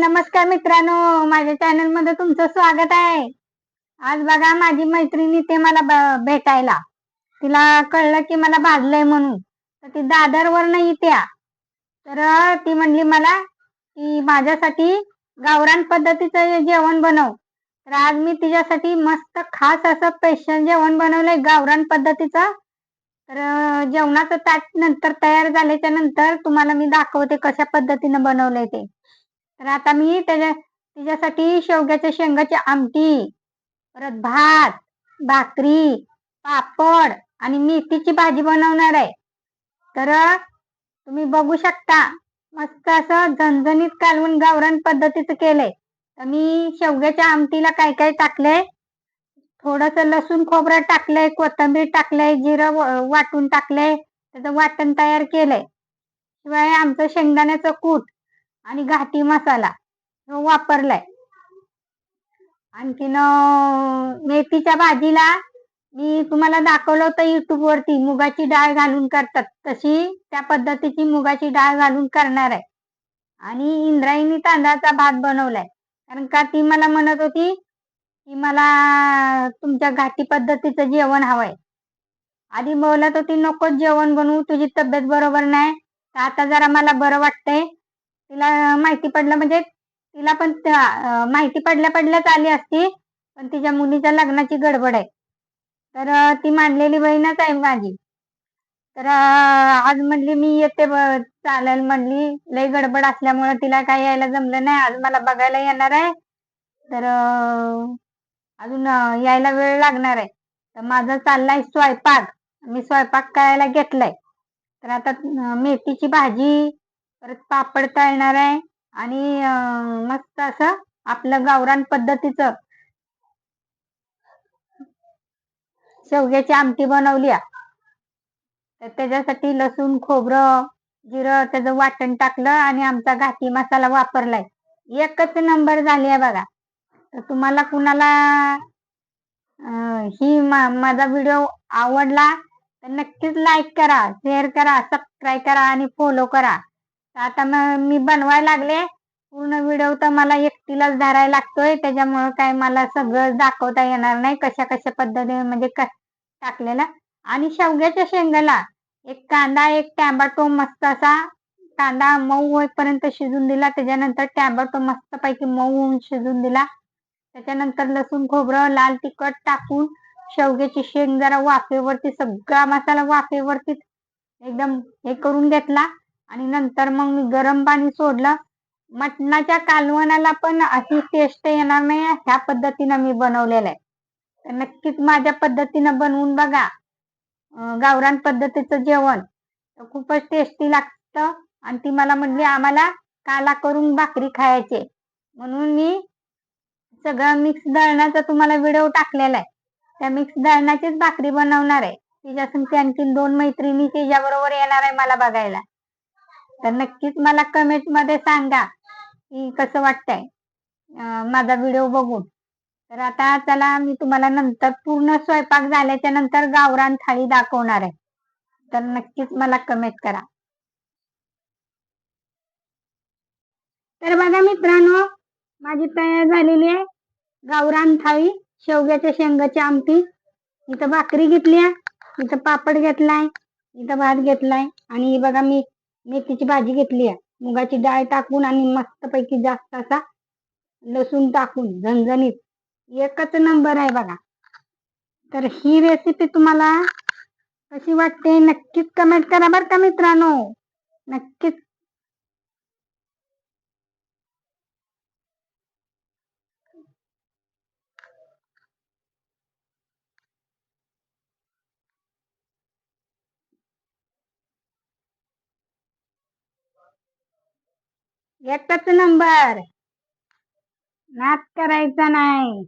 नमस्कार मित्रांनो माझ्या चॅनलमध्ये तुमचं स्वागत आहे. आज बघा माझी मैत्रिणी ते मला भेटायला. तिला कळलं की मला भाजलंय म्हणून. तर ती दादरवर नाही त्या तर ती म्हणली मला की माझ्यासाठी गावरान पद्धतीचं जेवण बनव. तर आज मी तिच्यासाठी मस्त खास असं स्पेशल जेवण बनवलंय गावरान पद्धतीचं. तर जेवणाचं ताट नंतर तयार झाल्याच्यानंतर तुम्हाला मी दाखवते कशा पद्धतीनं बनवलंय ते. तर आता मी त्याच्या तिच्यासाठी शेवग्याच्या शेंगाची आमटी परत भात भाकरी पापड आणि मेथीची भाजी बनवणार आहे. तर तुम्ही बघू शकता मस्त असं झणझणीत कालवून गावरण पद्धतीचं केलंय. तर मी शेवग्याच्या आमटीला काय काय टाकलंय? थोडस लसूण खोबरं टाकलंय कोथिंबीर टाकलंय जिरं वाटून टाकलंय त्याचं वाटण तयार केलंय. शिवाय आमचं शेंगदाण्याचं कूट आणि घाटी मसाला वापरलाय. आणखीन मेथीच्या भाजीला मी तुम्हाला दाखवलं होतं युट्यूब वरती मुगाची डाळ घालून करतात. तशी त्या पद्धतीची मुगाची डाळ घालून करणार आहे. आणि इंद्रायणी तांदळाचा भात बनवलाय. कारण का ती मला म्हणत होती की मला तुमच्या घाटी पद्धतीचं जेवण हवंय. आधी बोलत होती नको जेवण बनवू तुझी तब्येत बरोबर नाही. तर आता जरा मला बरं वाटतंय. तिला माहिती पडलं म्हणजे तिला पण माहिती पडल्या पडल्याच आली असती पण तिच्या मुलीच्या लग्नाची गडबड आहे. तर ती मानलेली बहीणच आहे माझी. तर आज म्हणली मी येते ब- चालेल म्हणली. लय गडबड असल्यामुळे तिला काही यायला जमलं नाही. आज मला बघायला येणार आहे. तर अजून यायला वेळ लागणार आहे. तर माझा चाललाय स्वयंपाक. मी स्वयंपाक करायला घेतलाय. तर आता मेथीची भाजी परत पापड तळणार आहे आणि मस्त असं आपलं गावरान पद्धतीचं शेवग्याची आमटी बनवली तर त्याच्यासाठी लसूण खोबरं जिरं त्याचं वाटण टाकलं आणि आमचा घाटी मसाला वापरलाय. एकच नंबर झाली आहे बघा. तर तुम्हाला कुणाला ही मा- माझा व्हिडिओ आवडला तर नक्कीच लाईक करा शेअर करा सबस्क्राईब करा आणि फॉलो करा. आता मग मी बनवायला लागले. पूर्ण व्हिडिओ तर मला एकटीलाच धरायला लागतोय. त्याच्यामुळं काय मला सगळं दाखवता येणार नाही कशा कशा पद्धतीने म्हणजे टाकलेलं टाकलेला. आणि शेवग्याच्या शेंगाला एक कांदा एक टॅबाटो मस्त असा कांदा मऊ होईपर्यंत शिजून दिला. त्याच्यानंतर टॅबाटो मस्त पैकी मऊ होऊन शिजून दिला. त्याच्यानंतर लसूण खोबरं लाल तिखट टाकून शेवग्याची शेंग जरा वाफेवरती सगळा मसाला वाफेवरती एकदम हे करून घेतला. आणि नंतर मग मी गरम पाणी सोडलं. मटणाच्या कालवणाला पण अशी टेस्ट येणार नाही ह्या पद्धतीनं मी बनवलेलं आहे. तर नक्कीच माझ्या पद्धतीनं बनवून बघा. गावरान पद्धतीचं जेवण. खूपच टेस्टी लागतं. आणि ती मला म्हणली आम्हाला काला करून भाकरी खायचे म्हणून मी सगळं मिक्स दळणाचा तुम्हाला व्हिडिओ टाकलेला आहे. त्या मिक्स दळणाचीच भाकरी बनवणार आहे. तिच्यासून आणखी दोन मैत्रिणी तिच्याबरोबर येणार आहे मला बघायला. तर नक्कीच मला कमेंटमध्ये सांगा की कसं वाटतंय. माझा व्हिडिओ बघून. तर आता चला मी तुम्हाला नंतर पूर्ण स्वयंपाक झाल्याच्यानंतर गावरान थाळी दाखवणार आहे. तर नक्कीच मला कमेंट करा. तर बघा मित्रांनो माझी तयार झालेली आहे गावरान थाळी शेवग्याच्या शेंगाची आमटी. इथं भाकरी घेतली आहे इथं पापड घेतलाय इथं भात घेतलाय. आणि बघा मी मेथीची भाजी घेतली आहे. मुगाची डाळ टाकून आणि मस्तपैकी जास्त असा लसूण टाकून झणझणीत. एकच नंबर आहे बघा. तर ही रेसिपी तुम्हाला कशी वाटते नक्कीच कमेंट करा बरं का मित्रांनो. नक्कीच एकच नंबर नाच करायचा नाही.